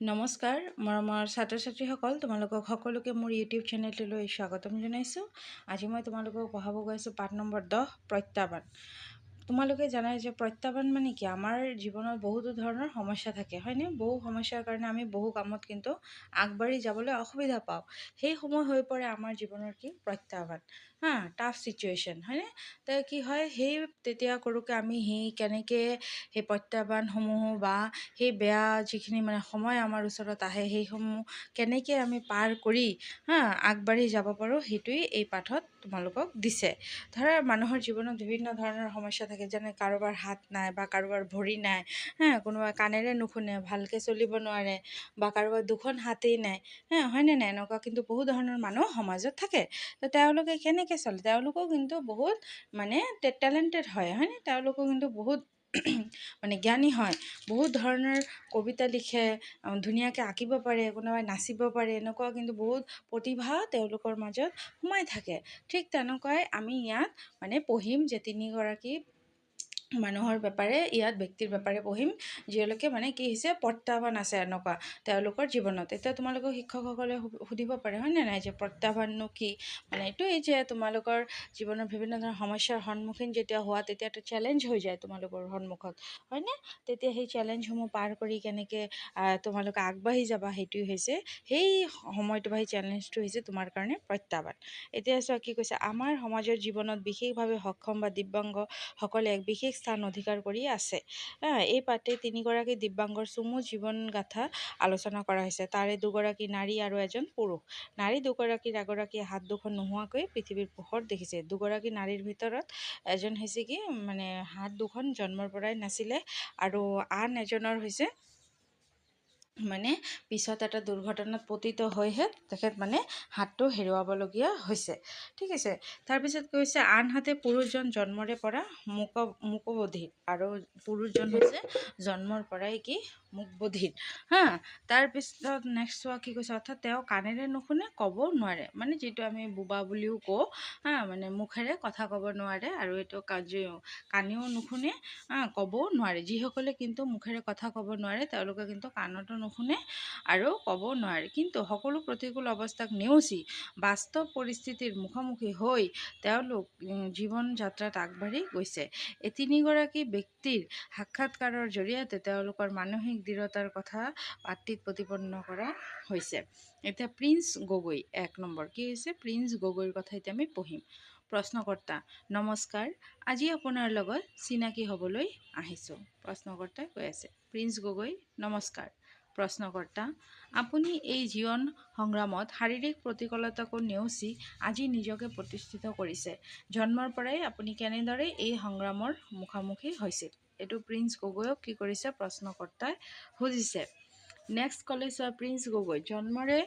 নমস্কাৰ মৰমৰ ছাত্ৰ ছাত্ৰীসকল তোমালোকক সকলোকে মোৰ ইউটিউব চেনেলটোলৈ স্বাগতম জনাইছোঁ। আজি মই তোমালোকক পঢ়াব গৈ আছোঁ পাঠ নম্বৰ দহ প্ৰত্যাহ্বান। তোমালোকে জানাই যে প্ৰত্যাহ্বান মানে কি? আমাৰ জীৱনত বহুতো ধৰণৰ সমস্যা থাকে হয়নে? বহু সমস্যাৰ কাৰণে আমি বহু কামত কিন্তু আগবাঢ়ি যাবলৈ অসুবিধা পাওঁ। সেই সময় হৈ পৰে আমাৰ জীৱনৰ কি? প্ৰত্যাহ্বান। হা টাফ চিটুৱেশ্যন হয়নে? তো কি হয় সেই তেতিয়া কৰোঁতে আমি সেই কেনেকৈ সেই প্ৰত্যাহ্বানসমূহ বা সেই বেয়া যিখিনি মানে সময় আমাৰ ওচৰত আহে সেইসমূহ কেনেকৈ আমি পাৰ কৰি হা আগবাঢ়ি যাব পাৰোঁ সেইটোৱেই এই পাঠত তোমালোকক দিছে। ধৰা মানুহৰ জীৱনত বিভিন্ন ধৰণৰ সমস্যা থাকে যেনে কাৰোবাৰ হাত নাই বা কাৰোবাৰ ভৰি নাই হা কোনোবা কাণেৰে নুশুনে ভালকৈ চলিব নোৱাৰে বা কাৰোবাৰ দুখন হাতেই নাই হা হয়নে নাই? এনেকুৱা কিন্তু বহু ধৰণৰ মানুহ সমাজত থাকে। তো তেওঁলোকে কেনেকৈ চলে তেওঁলোকো কিন্তু বহুত মানে টেলেণ্টেড হয় হয়নে? তেওঁলোকো কিন্তু বহুত মানে জ্ঞানী হয় বহুত ধৰণৰ কবিতা লিখে ধুনীয়াকৈ আঁকিব পাৰে কোনোবাই নাচিব পাৰে এনেকুৱা কিন্তু বহুত প্ৰতিভা তেওঁলোকৰ মাজত সোমাই থাকে। ঠিক তেনেকুৱাই আমি ইয়াত মানে পঢ়িম যে তিনিগৰাকী মানুহৰ বেপাৰে ইয়াত ব্যক্তিৰ বেপাৰে পঢ়িম যিলৈকে মানে কি হৈছে প্ৰত্যাহ্বান আছে এনেকুৱা তেওঁলোকৰ জীৱনত। এতিয়া তোমালোকৰ শিক্ষকসকলে সুধিব পাৰে হয়নে নাই যে প্ৰত্যাহ্বাননো কি? মানে এইটোৱেই যে তোমালোকৰ জীৱনৰ বিভিন্ন ধৰণৰ সমস্যাৰ সন্মুখীন যেতিয়া হোৱা তেতিয়া এটা চেলেঞ্জ হৈ যায় তোমালোকৰ সন্মুখত হয়নে? তেতিয়া সেই চেলেঞ্জসমূহ পাৰ কৰি কেনেকৈ তোমালোকে আগবাঢ়ি যাবা সেইটোৱে হৈছে সেই সময়টো বা সেই চেলেঞ্জটো হৈছে তোমাৰ কাৰণে প্ৰত্যাহ্বান। এতিয়া চোৱা কি কৈছে আমাৰ সমাজৰ জীৱনত বিশেষভাৱে সক্ষম বা দিব্যাংগসকলে এক বিশেষ স্থান অধিকাৰ কৰি আছে। এই পাঠে তিনিগৰাকী দিব্যাংগৰ চমু জীৱন গাথা আলোচনা কৰা হৈছে। তাৰে দুগৰাকী নাৰী আৰু এজন পুৰুষ। নাৰী দুগৰাকীৰ এগৰাকীয়ে হাত দুখন নোহোৱাকৈ পৃথিৱীৰ পোহৰ দেখিছে। দুগৰাকী নাৰীৰ ভিতৰত এজন হৈছে কি মানে হাত দুখন জন্মৰ পৰাই নাছিলে আৰু আন এজনৰ হৈছে মানে পিছত এটা দুৰ্ঘটনাত পতিত হৈহে তেখেত মানে হাতটো হেৰুৱাবলগীয়া হৈছে। ঠিক আছে তাৰপিছত কৈছে আনহাতে পুৰুষজন জন্মৰে পৰা মুক মুকবধিৰ আৰু পুৰুষজন হৈছে জন্মৰ পৰাই কি মুকবধিৰ হা তাৰপিছত নেক্সট চোৱা কি কৈছে, অৰ্থাৎ তেওঁ কাণেৰে নুশুনে, ক'ব নোৱাৰে। মানে যিটো আমি বোবা বুলিও কওঁ, হা মানে মুখেৰে কথা ক'ব নোৱাৰে আৰু এইটো কাণেও নুশুনে ক'বও নোৱাৰে। যিসকলে কিন্তু মুখেৰে কথা ক'ব নোৱাৰে, তেওঁলোকে কিন্তু কাণতো নুশুনে আৰু ক'ব নোৱাৰে। কিন্তু সকলো প্ৰতিকূল অৱস্থাক নেওচি বাস্তৱ পৰিস্থিতিৰ মুখামুখি হৈ তেওঁলোক জীৱন যাত্ৰাত আগবাঢ়ি গৈছে। এই তিনিগৰাকী ব্যক্তিৰ সাক্ষাৎকাৰৰ জৰিয়তে তেওঁলোকৰ মানসিক দৃঢ়তাৰ কথা পাঠটিত প্ৰতিপন্ন কৰা হৈছে। এতিয়া প্ৰিন্স গগৈ এক নম্বৰ। কি হৈছে? প্ৰিন্স গগৈৰ কথা এতিয়া আমি পঢ়িম। প্ৰশ্নকৰ্তা নমস্কাৰ। আজি আপোনাৰ লগত চিনাকি হ'বলৈ আহিছোঁ। প্ৰশ্নকৰ্তাই কৈ আছে প্ৰিন্স গগৈ নমস্কাৰ। প্ৰশ্নকৰ্তা আপুনি এই জীৱন সংগ্ৰামত শাৰীৰিক প্ৰতিকূলতাকো নেওচি আজি নিজকে প্ৰতিষ্ঠিত কৰিছে। জন্মৰ পৰাই আপুনি কেনেদৰে এই সংগ্ৰামৰ মুখামুখি হৈছিল? এইটো প্ৰিন্স গগৈক কি কৰিছে প্ৰশ্নকৰ্তাই সুধিছে। নেক্সট ক'লে চোৱা প্ৰিন্স গগৈ জন্মৰে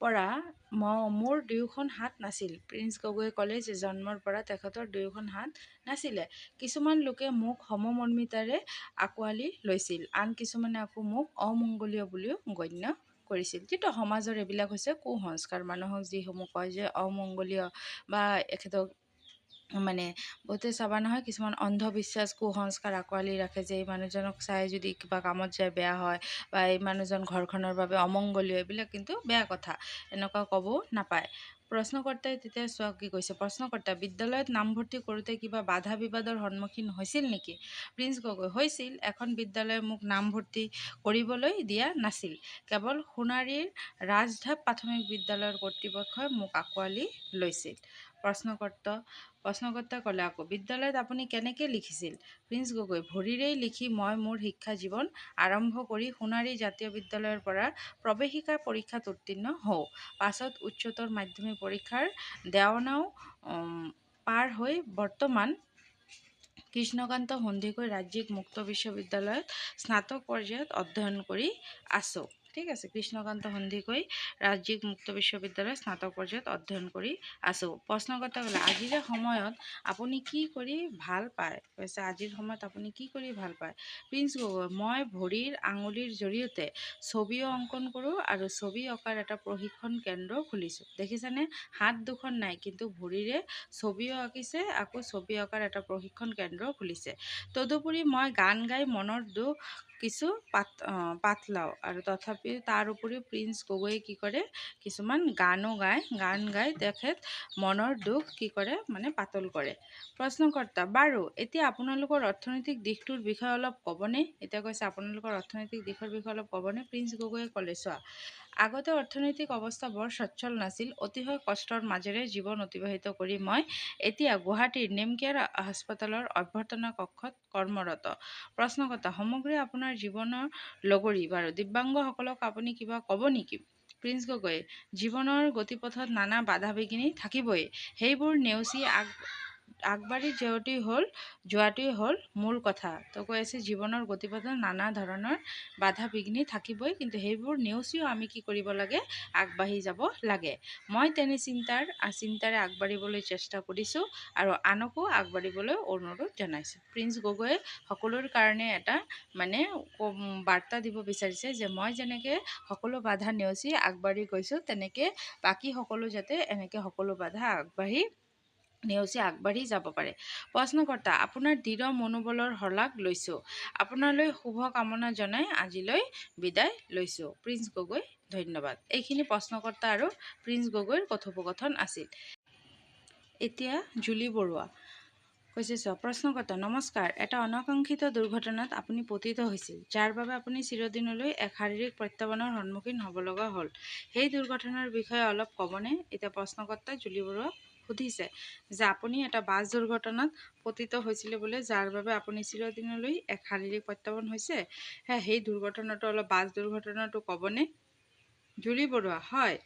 পৰা ম মোৰ দুয়োখন হাত নাছিল। প্ৰিন্স গগৈয়ে ক'লে যে জন্মৰ পৰা তেখেতৰ দুয়োখন হাত নাছিলে। কিছুমান লোকে মোক সমমৰ্মিতাৰে আঁকোৱালি লৈছিল। আন কিছুমানে আকৌ মোক অমংগলীয় বুলিও গণ্য কৰিছিল। যিটো সমাজৰ এইবিলাক হৈছে কুসংস্কাৰ। মানুহক যিসমূহ কয় যে অমংগলীয় বা এখেতক মানে বহুতে চাবা নহয়, কিছুমান অন্ধবিশ্বাস, কুসংস্কাৰ আঁকোৱালি ৰাখে যে এই মানুহজনক চাই যদি কিবা কামত যায় বেয়া হয় বা এই মানুহজন ঘৰখনৰ বাবে অমংগলীয়, এইবিলাক কিন্তু বেয়া কথা, এনেকুৱা ক'বও নাপায়। প্ৰশ্নকৰ্তাই তেতিয়া চোৱা কি কৈছে, প্ৰশ্নকৰ্তা, বিদ্যালয়ত নামভৰ্তি কৰোঁতে কিবা বাধা বিবাদৰ সন্মুখীন হৈছিল নেকি? প্ৰিন্স গগৈ, হৈছিল, এখন বিদ্যালয়ে মোক নামভৰ্তি কৰিবলৈ দিয়া নাছিল। কেৱল সোণাৰীৰ ৰাজধাপ প্ৰাথমিক বিদ্যালয়ৰ কৰ্তৃপক্ষই মোক আঁকোৱালি লৈছিল। প্ৰশ্নকৰ্তা প্ৰশ্নকৰ্তা ক'লে আকৌ, বিদ্যালয়ত আপুনি কেনেকৈ লিখিছিল? প্ৰিন্স গগৈ, ভৰিৰেই লিখি মই মোৰ শিক্ষা জীৱন আৰম্ভ কৰি সোণাৰী জাতীয় বিদ্যালয়ৰ পৰা প্ৰৱেশিকা পৰীক্ষাত উত্তীৰ্ণ হওঁ। পাছত উচ্চতৰ মাধ্যমিক পৰীক্ষাৰ দেওনাও পাৰ হৈ বৰ্তমান কৃষ্ণকান্ত সন্দিকৈ ৰাজ্যিক মুক্ত বিশ্ববিদ্যালয়ত স্নাতক পৰ্যায়ত অধ্যয়ন কৰি আছোঁ। ঠিক আছে? কৃষ্ণকান্ত সন্দিকৈ ৰাজ্যিক মুক্ত বিশ্ববিদ্যালয়ত স্নাতক পৰ্যায়ত অধ্যয়ন কৰি আছোঁ প্ৰশ্নকৰ্তা ক'লে আজিৰ সময়ত আপুনি কি কৰি ভালো পায়? কৈছে, আজিৰ সময়ত আপুনি কি কৰি ভালো পায়? প্ৰিন্স গগৈ, মই ভৰিৰ আঙুলিৰ জৰিয়তে ছবিও অংকন কৰোঁ আৰু ছবি অঁকাৰ এটা প্ৰশিক্ষণ কেন্দ্ৰ খুলিছোঁ। দেখিছেনে? হাত দুখন নাই, কিন্তু ভৰিৰে ছবিও আঁকিছে, আকৌ ছবি অঁকাৰ এটা প্ৰশিক্ষণ কেন্দ্ৰ খুলিছে। তদুপৰি মই গান গাই মনৰ দুখ কিছু পাত পাতলাও। আৰু তথাপিও তাৰ উপৰিও প্ৰিন্স গগৈয়ে কি কৰে কিছুমান গানো গায়। গান গাই তেখেত মনৰ দুখ কি কৰে মানে পাতল কৰে প্ৰশ্নকৰ্তা বাৰু এতিয়া আপোনালোকৰ অৰ্থনৈতিক দিশটোৰ বিষয়ে অলপ ক'বনে? এতিয়া কৈছে আপোনালোকৰ অৰ্থনৈতিক দিশৰ বিষয়ে অলপ ক'বনে? প্ৰিন্স গগৈয়ে ক'লে চোৱা আগতে অৰ্থনৈতিক অৱস্থা বৰ সচ্ছল নাছিল। অতিশয় কষ্টৰ মাজেৰে জীৱন অতিবাহিত কৰি মই এতিয়া গুৱাহাটীৰ নেমকেয়াৰ হাস্পতালৰ অভ্যৰ্থনা কক্ষত কৰ্মৰত। প্ৰশ্নকৰ্তা সমগ্ৰে আপোনাৰ জীৱনৰ লগৰী বাৰু দিব্যাংগসকলক আপুনি কিবা ক'ব নেকি? প্ৰিন্স গগৈয়ে জীৱনৰ গতিপথত নানা বাধা বিঘিনি থাকিবই। সেইবোৰ নেওচি আগ আগবাঢ়ি যোৱাটোৱেই হ'ল যোৱাটোৱেই হ'ল মূল কথা। তো কৈ আছে জীৱনৰ গতিপথত নানা ধৰণৰ বাধা বিঘিনি থাকিবই কিন্তু সেইবোৰ নেওচিও আমি কি কৰিব লাগে? আগবাঢ়ি যাব লাগে। মই তেনে চিন্তাৰ চিন্তাৰে আগবাঢ়িবলৈ চেষ্টা কৰিছোঁ আৰু আনকো আগবাঢ়িবলৈ অনুৰোধ জনাইছোঁ। প্ৰিন্স গগৈয়ে সকলোৰ কাৰণে এটা মানে বাৰ্তা দিব বিচাৰিছে যে মই যেনেকৈ সকলো বাধা নেওচি আগবাঢ়ি গৈছোঁ তেনেকৈ বাকী সকলো যাতে এনেকৈ সকলো বাধা আগবাঢ়ি নেওচি আগবাঢ়ি যাব পাৰে। প্ৰশ্নকৰ্তা আপোনাৰ দৃঢ় মনোবলৰ শলাগ লৈছোঁ। আপোনালৈ শুভ কামনা জনাই আজিলৈ বিদায় লৈছোঁ। প্ৰিন্স গগৈ ধন্যবাদ। এইখিনি প্ৰশ্নকৰ্তা আৰু প্ৰিন্স গগৈৰ কথোপকথন আছিল। এতিয়া জুলি বৰুৱা কৈছে চোৱা প্ৰশ্নকৰ্তা নমস্কাৰ। এটা অনাকাংক্ষিত দুৰ্ঘটনাত আপুনি পতিত হৈছিল যাৰ বাবে আপুনি চিৰদিনলৈ এক শাৰীৰিক প্ৰত্যাহ্বানৰ সন্মুখীন হ'ব লগা হ'ল। সেই দুৰ্ঘটনাৰ বিষয়ে অলপ ক'বনে? এতিয়া প্ৰশ্নকৰ্তা জুলি বৰুৱাক সুধিছে যে আপুনি এটা বাছ দুৰ্ঘটনাত পতিত হৈছিলে বোলে যাৰ বাবে আপুনি চিৰদিনলৈ এক শাৰীৰিক প্ৰত্যাহ্বান হৈছে। সেয়া সেই দুৰ্ঘটনাটো অলপ বাছ দুৰ্ঘটনাটো ক'বনে? জুলি বৰুৱা হয়।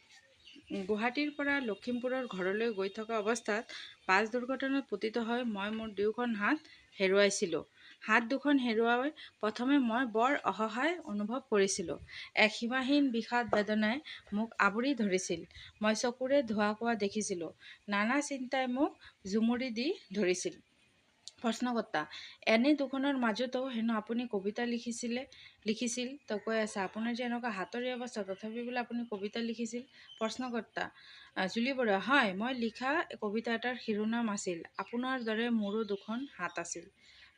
গুৱাহাটীৰ পৰা লখিমপুৰৰ ঘৰলৈ গৈ থকা অৱস্থাত বাছ দুৰ্ঘটনাত পতিত হৈ মই মোৰ দুয়োখন হাত হেৰুৱাইছিলোঁ। হাত দুখন হেৰুৱাই প্ৰথমে মই বৰ অসহায় অনুভৱ কৰিছিলোঁ। এক সীমাহীন বিষাদ বেদনাই মোক আৱৰি ধৰিছিল। মই চকুৰে ধোঁৱা কোৱা দেখিছিলোঁ। নানা চিন্তাই মোক জুমুৰি দি ধৰিছিল। প্ৰশ্নকৰ্তা এনে দুখনৰ মাজতো হেনো আপুনি কবিতা লিখিছিলে? লিখিছিল? তো কৈ আছে আপোনাৰ যে এনেকুৱা হাতৰে অৱস্থা তথাপি বোলে আপুনি কবিতা লিখিছিল? প্ৰশ্নকৰ্তা জুলি বৰুৱা হয় মই লিখা কবিতা এটাৰ শিৰোনাম আছিল। আপোনাৰ দৰে মোৰো দুখন হাত আছিল।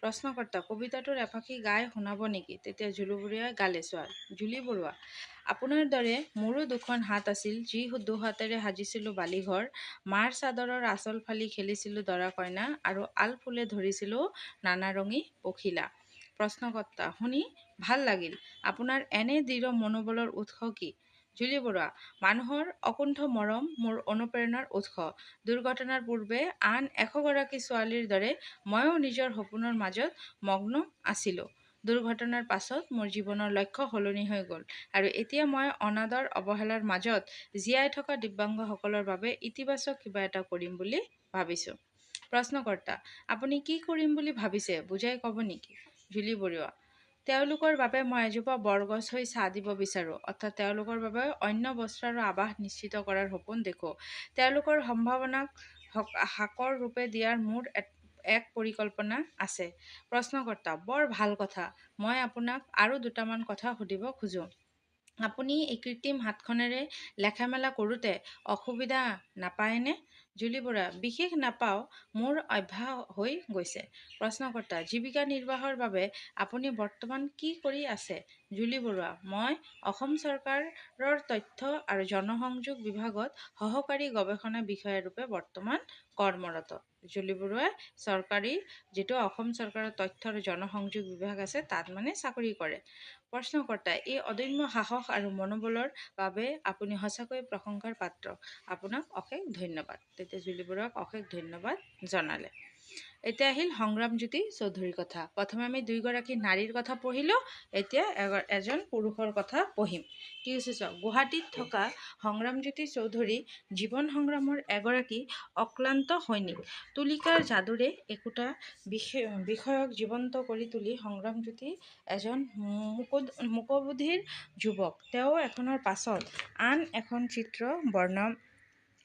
প্ৰশ্নকৰ্তা কবিতাটোৰ এফাকি গাই শুনাব নেকি? তেতিয়া জুলু বৰুৱাই গালে চোৱা জুলি বৰুৱা, আপোনাৰ দৰে মোৰো দুখন হাত আছিল, যি দুহাতেৰে সাজিছিলোঁ বালিঘৰ, মাৰ চাদৰৰ আঁচল ফালি খেলিছিলোঁ দৰা কইনা আৰু আল ফুলে ধৰিছিলোঁ নানা ৰঙী পখিলা। প্ৰশ্নকৰ্তা, শুনি ভালো লাগিল। আপোনাৰ এনে দৃঢ় মনোবলৰ উৎস কি? জুলি বৰুৱা মানুহৰ অকুণ্ঠ মৰম মোৰ অনুপ্ৰেৰণাৰ উৎস। দুৰ্ঘটনাৰ পূৰ্বে আন এশগৰাকী ছোৱালীৰ দৰে ময়ো নিজৰ সপোনৰ মাজত মগ্ন আছিলোঁ। দুৰ্ঘটনাৰ পাছত মোৰ জীৱনৰ লক্ষ্য সলনি হৈ গ'ল আৰু এতিয়া মই অনাদৰ অৱহেলাৰ মাজত জীয়াই থকা দিব্যাংগসকলৰ বাবে ইতিবাচক কিবা এটা কৰিম বুলি ভাবিছোঁ। প্ৰশ্নকৰ্তা আপুনি কি কৰিম বুলি ভাবিছে বুজাই ক'ব নেকি? জুলি বৰুৱা তেওঁলোকৰ বাবে মই এজোপা বৰগছ হৈ ছাঁ দিব বিচাৰোঁ অৰ্থাৎ তেওঁলোকৰ বাবে অন্য বস্ত্ৰ আৰু আৱাস নিশ্চিত কৰাৰ সপোন দেখোঁ। তেওঁলোকৰ সম্ভাৱনাক সাকৰ ৰূপে দিয়াৰ মোৰ এক পৰিকল্পনা আছে। প্ৰশ্নকৰ্তা বৰ ভাল কথা। মই আপোনাক আৰু দুটামান কথা সুধিব খোজোঁ। আপুনি এই কৃত্ৰিম হাতখনেৰে লেখা মেলা কৰোঁতে অসুবিধা নাপায়নে? জুলি বৰুৱা বিশেষ নাপাওঁ মোৰ অভ্যাস হৈ গৈছে। প্ৰশ্নকৰ্তা জীৱিকা নিৰ্বাহৰ বাবে আপুনি বৰ্তমান কি কৰি আছে? জুলি বৰুৱা। মই অসম চৰকাৰৰ তথ্য আৰু জনসংযোগ বিভাগত সহকাৰী গৱেষণা বিষয়াৰূপে বৰ্তমান কৰ্মৰত। জুলি বৰুৱাই চৰকাৰী যিটো অসম চৰকাৰৰ তথ্য আৰু জনসংযোগ বিভাগ আছে তাত মানে চাকৰি কৰে। প্ৰশ্নকৰ্তা এই অদম্য সাহস আৰু মনোবলৰ বাবে আপুনি সঁচাকৈয়ে প্ৰশংসাৰ পাত্ৰ। আপোনাক অশেষ ধন্যবাদ। তেতিয়া জুলি বৰুৱাক অশেষ ধন্যবাদ জনালে। এতিয়া আহিল সংগ্ৰামজ্যোতি চৌধুৰীৰ কথা। প্ৰথমে আমি দুয়োগৰাকী নাৰীৰ কথা পঢ়িলোঁ এতিয়া এজন পুৰুষৰ কথা পঢ়িম। কি হৈছে চাওক গুৱাহাটীত থকা সংগ্ৰামজ্যোতি চৌধুৰী জীৱন সংগ্ৰামৰ এগৰাকী অক্লান্ত সৈনিক। তুলিকাৰ যাদুৰে একোটা বিষয়ক জীৱন্ত কৰি তুলি সংগ্ৰামজ্যোতি এজন মুকবুদ্ধিৰ যুৱক। তেওঁ এখনৰ পাছত আন এখন চিত্ৰ বৰ্ণ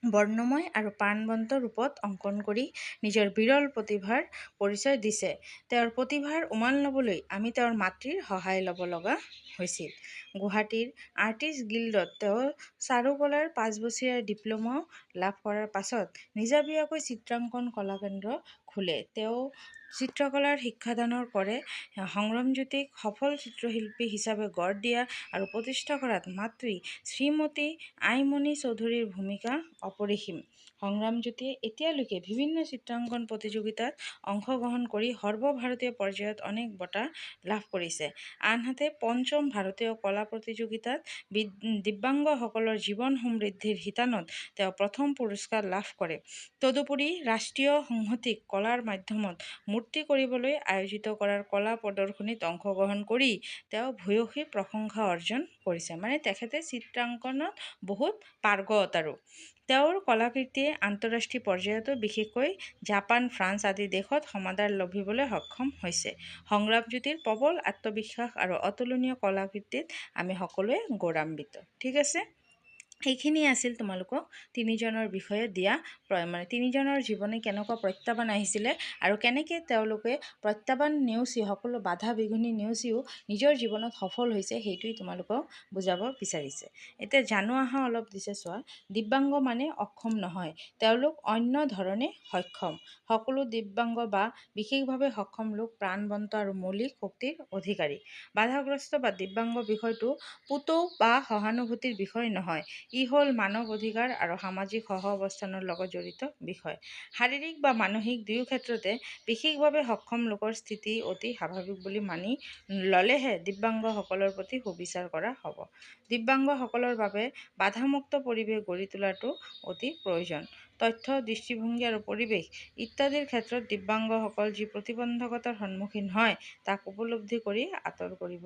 বৰ্ণময় আৰু প্ৰাণৱন্ত ৰূপত অংকন কৰি নিজৰ বিৰল প্ৰতিভাৰ পৰিচয় দিছে। তেওঁৰ প্ৰতিভাৰ উমান ল'বলৈ আমি তেওঁৰ মাতৃৰ সহায় ল'ব লগা হৈছিল। গুৱাহাটীৰ আৰ্টিষ্ট গিল্ডত তেওঁ চাৰুকলাৰ পাঁচ বছৰীয়া ডিপ্ল'মাও লাভ কৰাৰ পাছত নিজাববীয়াকৈ চিত্ৰাংকন কলাকেন্দ্ৰ খোলে। তেওঁ চিত্ৰকলাৰ শিক্ষাদানৰ কৰে সংগ্ৰামজ্যোতিক সফল চিত্ৰশিল্পী হিচাপে গঢ় দিয়া আৰু প্ৰতিষ্ঠা কৰাত মাতৃ শ্ৰীমতী আইমণি চৌধুৰীৰ ভূমিকা অপৰিসীম। সংগ্ৰামজ্যোতিয়ে এতিয়ালৈকে বিভিন্ন চিত্ৰাংকন প্ৰতিযোগিতাত অংশগ্ৰহণ কৰি সৰ্বভাৰতীয় পৰ্যায়ত অনেক বঁটা লাভ কৰিছে। আনহাতে, পঞ্চম ভাৰতীয় কলা প্ৰতিযোগিতাত দিব্যাংগসকলৰ জীৱন সমৃদ্ধিৰ শিতানত তেওঁ প্ৰথম পুৰস্কাৰ লাভ কৰে। তদুপৰি, ৰাষ্ট্ৰীয় সংহতিক কলাৰ মাধ্যমত মূৰ্তি কৰিবলৈ আয়োজিত কৰাৰ কলা প্ৰদৰ্শনীত অংশগ্ৰহণ কৰি তেওঁ ভূয়সী প্ৰশংসা অৰ্জন কৰিছে। মানে তেখেতে চিত্ৰাংকনত বহুত পাৰ্গত আৰু তেওঁৰ কলাকৃতিয়ে আন্তঃৰাষ্ট্ৰীয় পৰ্যায়তো বিশেষকৈ জাপান, ফ্ৰান্স আদি দেশত সমাদৰ লভিবলৈ সক্ষম হৈছে। সংগ্ৰামজ্যোতিৰ প্ৰবল আত্মবিশ্বাস আৰু অতুলনীয় কলাকৃতিত আমি সকলোৱে গৌৰৱান্বিত ঠিক আছে? এইখিনি আছিল তোমালোকক তিনিজনৰ বিষয়ে দিয়া মানে তিনিজনৰ জীৱনে কেনেকুৱা প্ৰত্যাহ্বান আহিছিলে আৰু কেনেকৈ তেওঁলোকে প্ৰত্যাহ্বান নেওচি সকলো বাধা বিঘিনি নেওচিও নিজৰ জীৱনত সফল হৈছে সেইটোৱেই তোমালোকক বুজাব বিচাৰিছে। এতিয়া জানো আহা অলপ দিছে চোৱা দিব্যাংগ মানে অক্ষম নহয় তেওঁলোক অন্য ধৰণে সক্ষম। সকলো দিব্যাংগ বা বিশেষভাৱে সক্ষম লোক প্ৰাণবন্ত আৰু মৌলিক শক্তিৰ অধিকাৰী। বাধাগ্ৰস্ত বা দিব্যাংগ বিষয়টো পুতৌ বা সহানুভূতিৰ বিষয় নহয় ই হ'ল মানৱ অধিকাৰ আৰু সামাজিক সহ অৱস্থানৰ লগত জড়িত বিষয়। শাৰীৰিক বা মানসিক দুয়ো ক্ষেত্ৰতে বিশেষভাৱে সক্ষম লোকৰ স্থিতি অতি স্বাভাৱিক বুলি মানি ল'লেহে দিব্যাংগসকলৰ প্ৰতি সুবিচাৰ কৰা হ'ব। দিব্যাংগসকলৰ বাবে বাধামুক্ত পৰিৱেশ গঢ়ি তোলাটো অতি প্ৰয়োজন। তথ্য দৃষ্টিভংগী আৰু পৰিৱেশ ইত্যাদিৰ ক্ষেত্ৰত দিব্যাংগসকল যি প্ৰতিবন্ধকতাৰ সন্মুখীন হয় তাক উপলব্ধি কৰি আঁতৰ কৰিব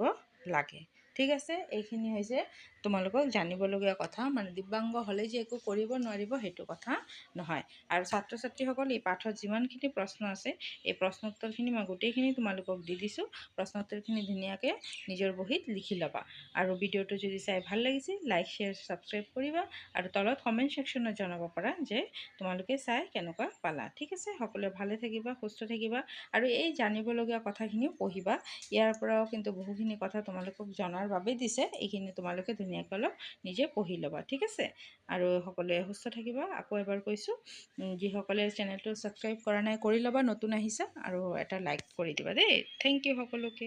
লাগে। ঠিক আছে এইখিনি হৈছে তোমালোকক জানিবলগীয়া কথা। মানে দিব্যাংগ হ'লে যে একো কৰিব নোৱাৰিব সেইটো কথা নহয়। আৰু ছাত্ৰ ছাত্ৰীসকল এই পাঠত যিমানখিনি প্ৰশ্ন আছে এই প্ৰশ্ন উত্তৰখিনি মই গোটেইখিনি তোমালোকক দি দিছোঁ। প্ৰশ্ন উত্তৰখিনি ধুনীয়াকৈ নিজৰ বহীত লিখি ল'বা। আৰু ভিডিঅ'টো যদি চাই ভাল লাগিছে লাইক শ্বেয়াৰ ছাবস্ক্ৰাইব কৰিবা। আৰু তলত কমেণ্ট ছেকশ্যনত জনাব পাৰা যে তোমালোকে চাই কেনেকুৱা পালা। ঠিক আছে? সকলোৱে ভালে থাকিবা সুস্থ থাকিবা। আৰু এই জানিবলগীয়া কথাখিনিও পঢ়িবা। ইয়াৰ পৰাও কিন্তু বহুখিনি কথা তোমালোকক জনাৰ বাবেই দিছে। এইখিনি তোমালোকে ধুনীয়াকৈ অলপ নিজে পঢ়ি ল'বা ঠিক আছে? আৰু সকলোৱে সুস্থ থাকিবা। আকৌ এবাৰ কৈছোঁ যিসকলে চেনেলটো ছাবস্ক্ৰাইব কৰা নাই কৰি ল'বা নতুন আহিছা আৰু এটা লাইক কৰি দিবা দেই। থেংক ইউ সকলোকে।